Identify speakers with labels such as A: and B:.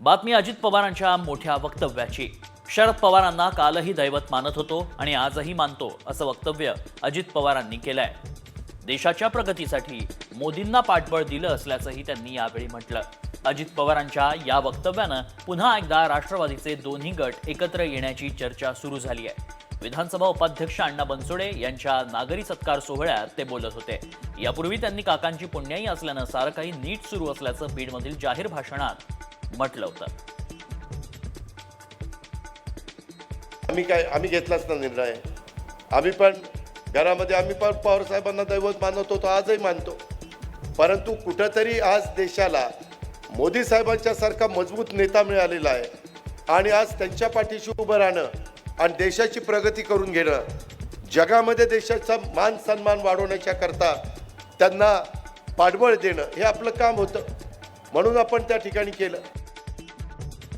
A: बातमी अजित पवारांच्या मोठ्या वक्तव्याची. शरद पवारांना कालही दैवत मानत होतो आणि आजही मानतो असं वक्तव्य अजित पवारांनी केलंय. देशाच्या प्रगतीसाठी मोदींना पाठबळ दिलं असल्याचंही त्यांनी यावेळी म्हटलं. अजित पवारांच्या या वक्तव्यानं पुन्हा एकदा राष्ट्रवादीचे दोन्ही गट एकत्र येण्याची चर्चा सुरू झाली आहे. विधानसभा उपाध्यक्ष अण्णा बनसोडे यांच्या नागरी सत्कार सोहळ्यात ते बोलत होते. यापूर्वी त्यांनी काकांची पुण्याई असल्यानं सारं काही नीट सुरू असल्याचं बीडमधील जाहीर भाषणात म्हटलं होतं.
B: आम्ही काय आम्ही घेतलाच ना निर्णय. आम्ही पण घरामध्ये आम्ही पण पवार साहेबांना दैवत मानत होतो आजही मानतो. परंतु कुठंतरी आज देशाला मोदी साहेबांच्या सारखा मजबूत नेता मिळालेला आहे. आणि आज त्यांच्या पाठीशी उभं राहणं आणि देशाची प्रगती करून घेणं जगामध्ये देशाचा मान सन्मान वाढवण्याच्या करता त्यांना पाठबळ देणं हे आपलं काम होतं. म्हणून आपण त्या ठिकाणी केलं.